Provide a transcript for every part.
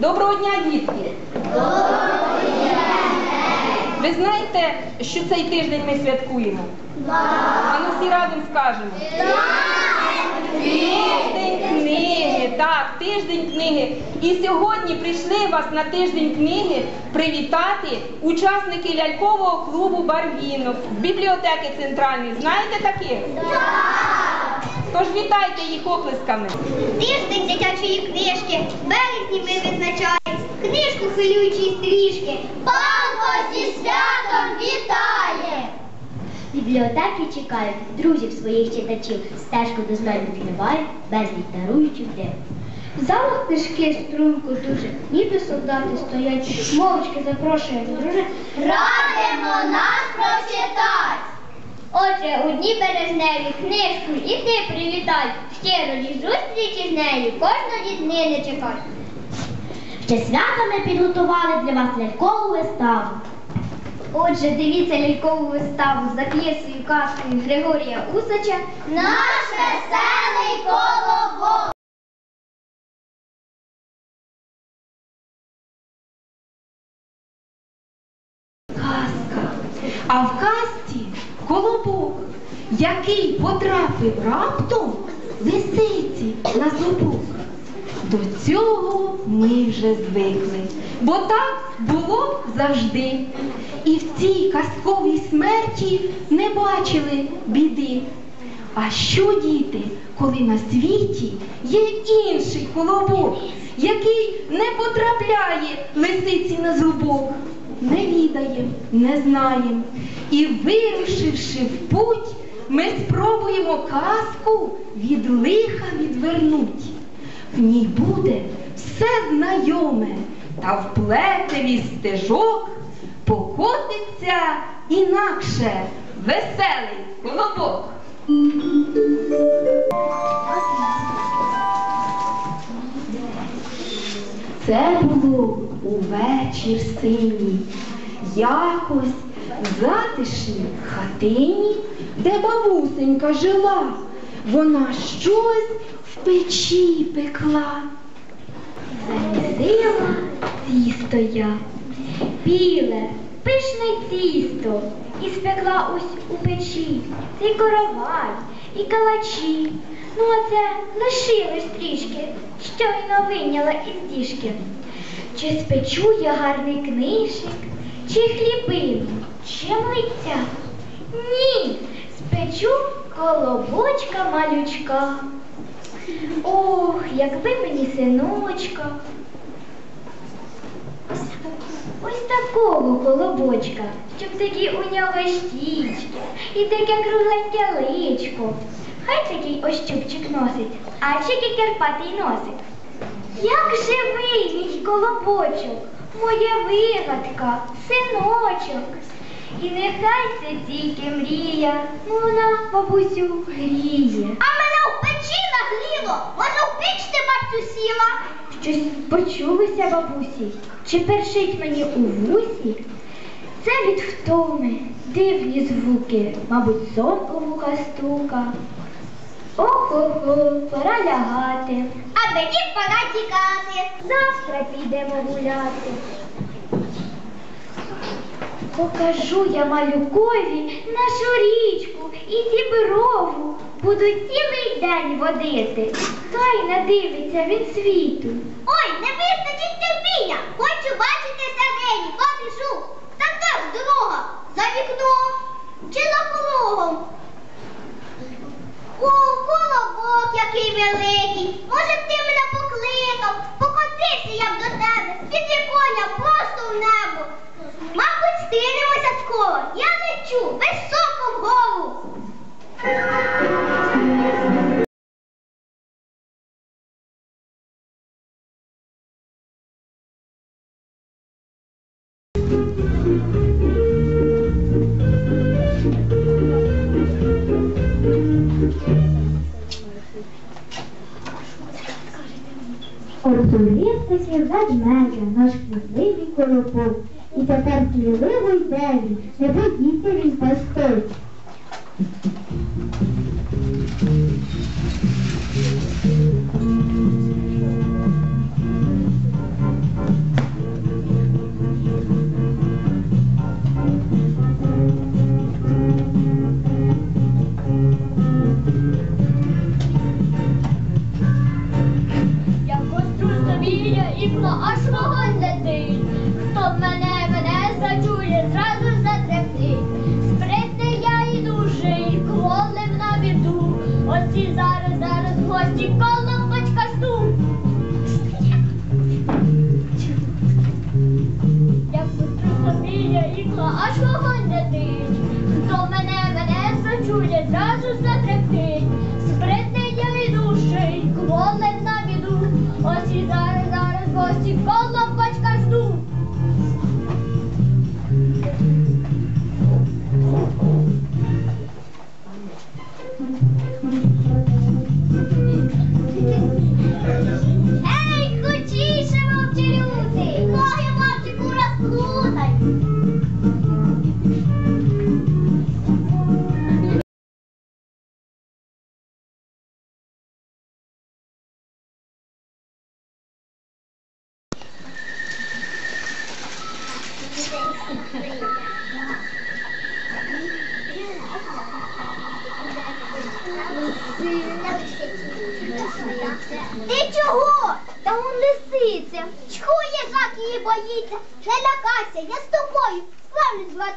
Доброго дня, дітки! Доброго дня! Ви знаєте, що цей тиждень ми святкуємо? А ну всі разом скажемо. Тиждень книги, так, тиждень книги. І сьогодні прийшли вас на тиждень книги привітати учасники лялькового клубу Барвінок бібліотеки центральної. Знаєте таких? Тож вітайте їх оплесками. Тиждень дитячої книжки, березні ми визначаємо книжку хвилюючі стрічки. Панко зі святом вітає! Бібліотеки чекають друзів своїх читачів, стежку до знань відкривають, безліч даруючих див. В залах книжки струнку дуже, ніби солдати стоять, мовочки запрошують дружити. Радимо нас прочитать! Отже, у дні березневі книжку і ти привітай. Щиро зі зустрічі з нею кожна дітнини чекай. Ще свята ми підготували для вас лялькову виставу. Отже, дивіться лялькову виставу за п'єсою казкою Григорія Усача Наш веселий колобок. А в казці колобок, який потрапив раптом лисиці на зубок. До цього ми вже звикли, бо так було завжди. І в цій казковій смерті не бачили біди. А що діти, коли на світі є інший колобок, який не потрапляє лисиці на зубок? Не відаєм, не знаєм. І вирушивши в путь, ми спробуємо казку від лиха відвернуть. В ній буде все знайоме, та в плетеві стежок покотиться інакше веселий колобок. Це було увечір синій, якось в затишній хатині, де бабусенька жила, вона щось в печі пекла. Замісила тісто я, біле, пишне тісто, і спекла ось у печі, і коровай, і калачі. Ну, а це лишилось трішки, щойно вийняла із діжки. Чи спечу я гарний книжик, чи хлібину, чи млиця? Ні, спечу колобочка малючка. Ох, якби мені синочка. Ось такого колобочка, щоб такі у нього щічки і таке кругленьке личко. Хай такий ось чубчик носить, а чики керпатий носик. Як живий мій колобочок, моя вигадка, синочок. І нехай це тільки мрія, вона бабусю гріє. А мене в печі нагріло, може в піч ти бабцю сіла? Щось почулося бабусі, чи першить мені у вусі? Це від втоми, дивні звуки, мабуть, сон у вуха стука. Ох-охо, пора лягати. А мені пора тікати. Завтра підемо гуляти. Покажу я малюкові нашу річку і діброву. Буду цілий день водити. Хай надивиться він світу. Ой, не вистачить терпіння. Хочу бачити садені, побіжу. Так де ж дорога? За вікном чи за пологом? О, колобок великий. Може б ти мене покликав, покотився я б до тебе, з-під віконя просто в небо. Мабуть, стрінемося коло, Я лечу високо в Ордулів таки ведмедя, наш кмітливий колобок. І тепер сміливо йде він, не боїться він пастей. мене, мене сочує, зразу затрепить.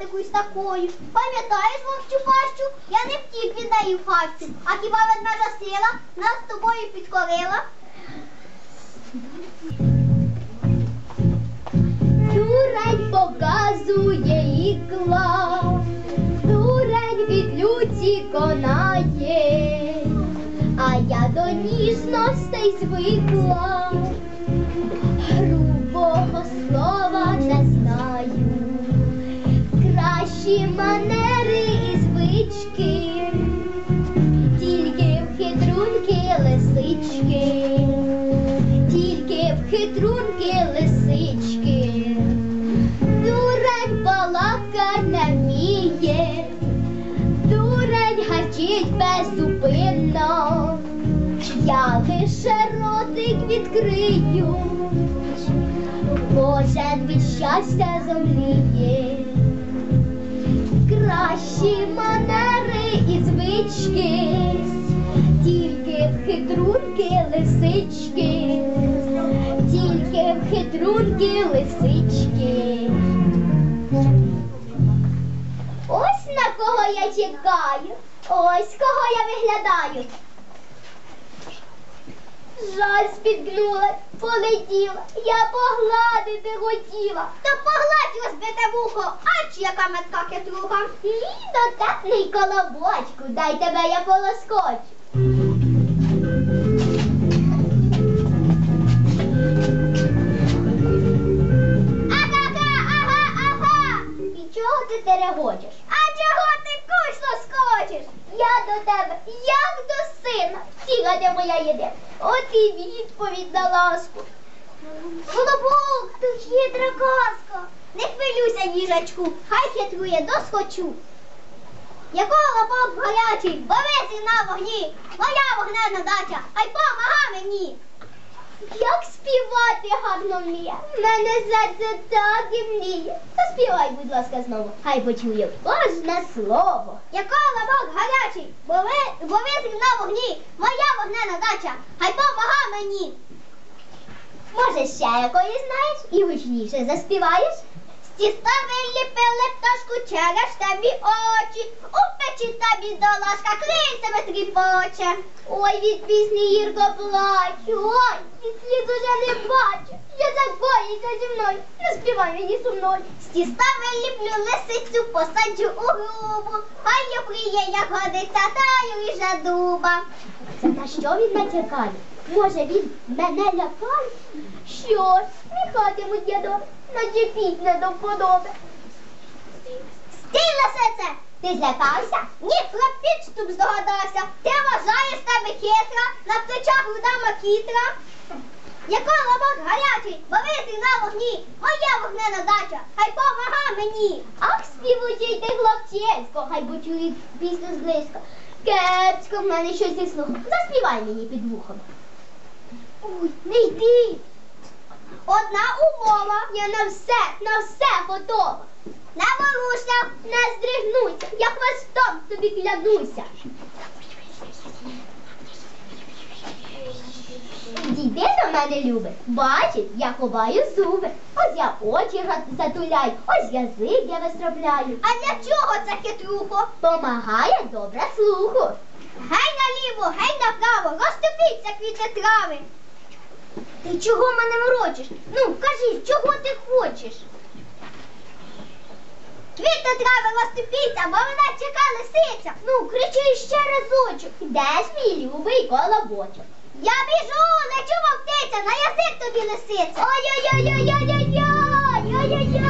Якусь такою. Пам'ятаєш вовчу пащу? Я не втік від неї в хатці. А хіба ведмежа сила нас з тобою підкорила? Дурень показує ікла, дурень від люті конає, а я до ніжностей звикла, грубого слова не знаю, кращі манери і звички, тільки в хитрунки лисички тільки в хитрунки лисички. Дурень балака не вміє, дурень гарчить беззупинно. Я лише ротик відкрию, кожен від щастя зомліє. Кращі манери і звички, тільки в хитрунки лисички, тільки в хитрунки лисички. Ось на кого я чекаю, ось кого я виглядаю. Жаль спіткнулась, полетіла, я погладити хотіла. Та погладь розбите вухо, ач яка метка хитруха. Ні, дотепний колобочку, дай тебе я полоскочу. Ага, ага, ага. І чого ти терегочеш? А чого ти кушло скочиш? Я до тебе, як до сина. Ціла де моя єде. От і відповідь на ласку. Колобок, тут хитра казка. Не хвилюйся, їжачку, хай хитрує досхочу. Якого лобок гарячий, бавити на вогні, моя вогнена дача, ай помага мені. Як співати гарно вміє, мене серце так і мріє. Заспівай, будь ласка, знову, хай почує кожне слово. Якого лавок гарячий, бо ви, бо висів на вогні, моя вогнена дача, хай помага мені. Може, ще якої знаєш і гучніше заспіваєш? З тіста виліпили пташку через темні очі, у печі тобі долашка крильцями тріпоче. Ой, від пісні гірко плачу, ой, від сліз уже не бачу. Я забоюся зі мною, не співай мені сумною. З тіста виліплю лисицю, посаджу у грубу, хай я приє, як годиться, та й дуба. Це на що він натякає? Може він мене лякає? Що ж, сміхатимуть я до, наче пісня до вподоби. Стій, лисице! Ти злякався? Ні, про підступ здогадався. Ти вважаєш тебе хитра, на плечах руда макітра. Який лобок гарячий, бавити на вогні, моя вогнена дача, хай помага мені. Ах, співучий ти хлопчисько, хай почують пісню зблизько. Кепсько в мене щось зі. Заспівай мені під вухом. Ой, не йди. Я на все, на все готова. Не ворушся, не здригнуйся, я хвостом тобі клянуся. Дійди до мене, любе, бачить, я ховаю зуби. Ось я очі затуляю, ось язик я вистробляю. А для чого це хитрухо? Помагає добре слуху. Гей наліво, гей направо, розступіться квіти трави. Ти чого мене морочиш? Ну, кажи, чого ти хочеш? Квіти трави розступіться, бо мене чека лисиця. Ну, кричи ще разочок. Де ж мій любий колобочок? Я біжу, лечу птиця, на язик тобі лисиця. Ой-ой-ой-ой-ой-ой-ой! Ой-ой-ой!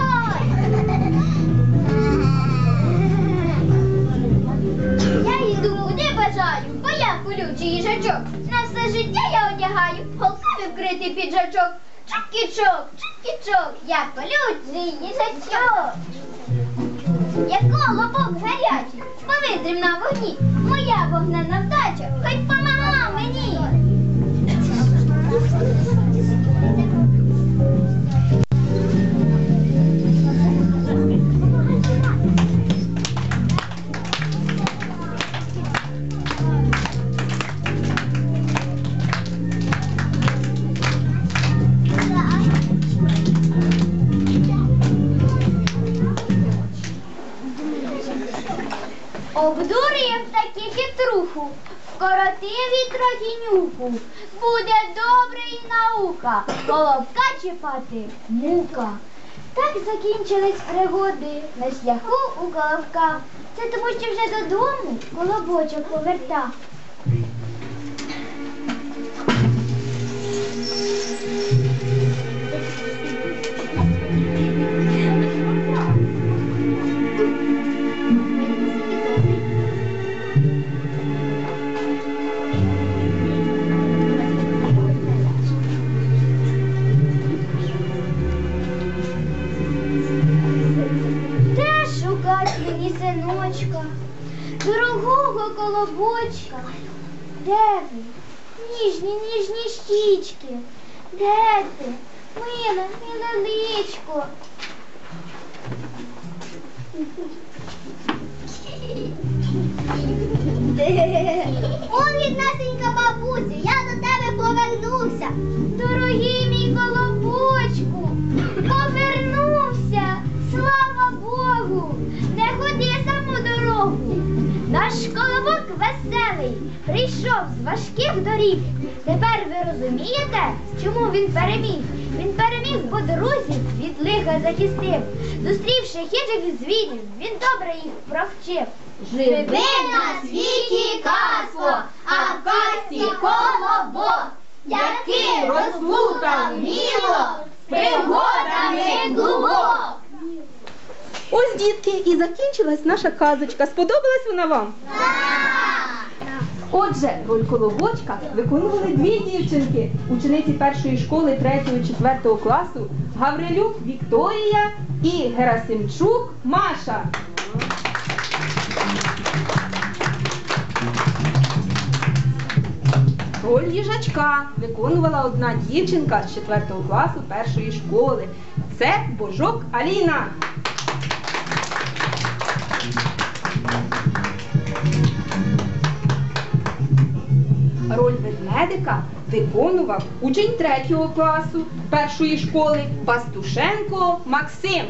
Я йду куди бажаю, бо я колючий їжачок. Все життя я одягаю голками вкритий піджачок. Чук-кічок, чук-кічок, я колючий їжачок. Якого лобок гарячий, повитрим на вогні, моя вогнена вдача, хоч помага мені. Обдурив таки хитруху, вкоротив трохи. Буде добре і наука, колобка чіпати мука. Так закінчились пригоди на шляху у колобка. Це тому, що вже додому колобочок поверта. Де ви? Ніжні, ніжні щічки. Де ти? Миле, миле личко. Он віднесенька бабусю, я до тебе повернувся. Дорогий мій колобочку, повернувся, слава Богу, не ходи саму дорогу. Наш колобок веселий, прийшов з важких доріг. Тепер ви розумієте, чому він переміг? Він переміг, бо друзів від лиха захистив. Зустрівши хижих звірів, він добре їх провчив. Живи на світі касло, а в касті колобок, який розплутав міло, пригодами клубок. Ось, дітки, і закінчилась наша казочка. Сподобалась вона вам? Отже, роль колобочка виконували дві дівчинки, учениці першої школи 3-4 класу Гаврилюк Вікторія і Герасимчук Маша. Роль їжачка виконувала одна дівчинка з 4 класу першої школи. Це Божок Аліна. Ведмедика виконував учень третього класу першої школи Пастушенко Максим.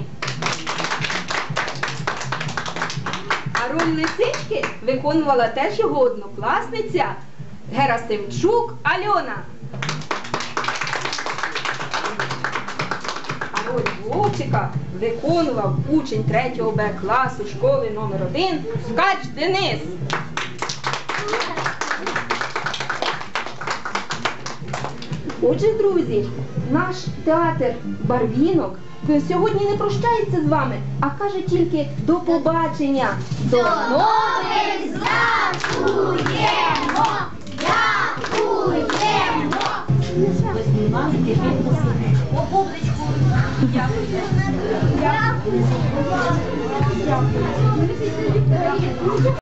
А роль лисички виконувала теж його однокласниця Герасимчук Альона. А роль Вовчика виконував учень 3 Б класу школи номер 1 Ткач Денис. Отже, друзі, наш театр Барвінок сьогодні не прощається з вами, а каже тільки до побачення. До Нових дякуємо! Дякуємо! Дякую.